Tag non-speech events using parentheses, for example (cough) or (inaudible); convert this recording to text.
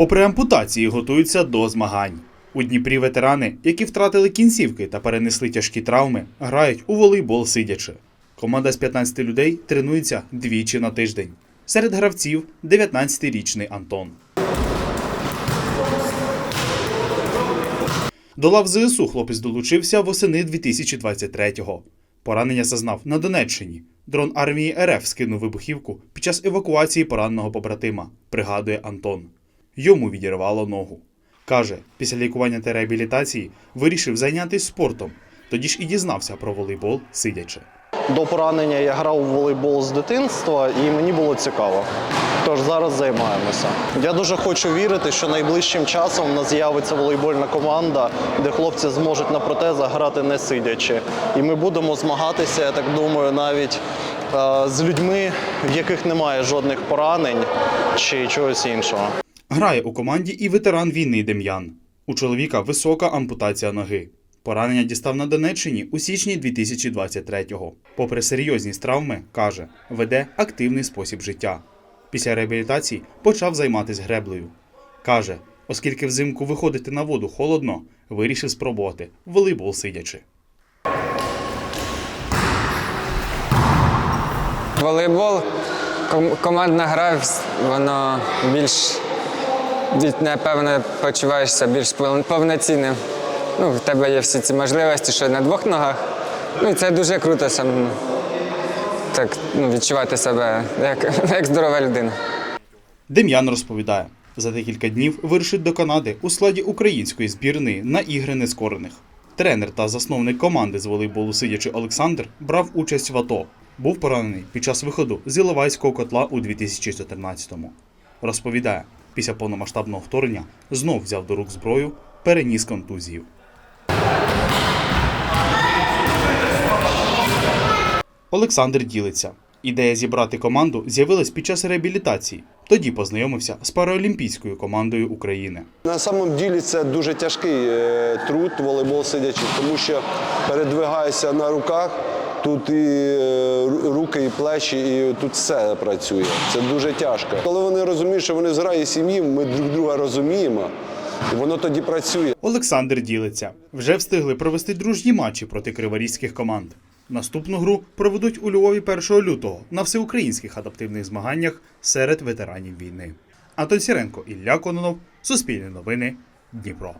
Попри ампутації, готуються до змагань. У Дніпрі ветерани, які втратили кінцівки та перенесли тяжкі травми, грають у волейбол сидячи. Команда з 15 людей тренується двічі на тиждень. Серед гравців 19-річний Антон. До лав ЗСУ хлопець долучився восени 2023-го. Поранення зазнав на Донеччині. Дрон армії РФ скинув вибухівку під час евакуації пораненого побратима, пригадує Антон. Йому відірвало ногу. Каже, після лікування та реабілітації вирішив зайнятися спортом. Тоді ж і дізнався про волейбол сидячи. До поранення я грав у волейбол з дитинства і мені було цікаво. Тож зараз займаємося. Я дуже хочу вірити, що найближчим часом в нас з'явиться волейбольна команда, де хлопці зможуть на протезах грати не сидячи. І ми будемо змагатися, я так думаю, навіть е, з людьми, в яких немає жодних поранень чи чогось іншого. Грає у команді і ветеран війни Дем'ян. У чоловіка висока ампутація ноги. Поранення дістав на Донеччині у січні 2023-го. Попри серйозність травми, каже, веде активний спосіб життя. Після реабілітації почав займатися греблею. Каже, оскільки взимку виходити на воду холодно, вирішив спробувати волейбол сидячи. Волейбол, командна гра, воно більш напевно почуваєшся більш повноцінним. Ну, в тебе є всі ці можливості, що на двох ногах. Ну і це дуже круто сам так ну, відчувати себе як, (laughs) як здорова людина. Дем'ян розповідає, за декілька днів вирушить до Канади у складі української збірної на ігри нескорених. Тренер та засновник команди з волейболу сидячи Олександр брав участь в АТО. Був поранений під час виходу з Іловайського котла у 2014-му. Розповідає, після повномасштабного вторгнення знов взяв до рук зброю, переніс контузію. Олександр ділиться. Ідея зібрати команду з'явилась під час реабілітації. Тоді познайомився з параолімпійською командою України. На самом ділі це дуже тяжкий е, труд волейбол сидячи, тому що передвигаєшся на руках. Тут і е, руки, і плечі, і тут все працює. Це дуже тяжко. Коли вони розуміють, що вони з сім'ї, ми друг друга розуміємо, і воно тоді працює. Олександр ділиться. Вже встигли провести дружні матчі проти криворізьких команд. Наступну гру проведуть у Львові 1 лютого на всеукраїнських адаптивних змаганнях серед ветеранів війни. Антон Сіренко, Ілля Кононов, Суспільне новини, Дніпро.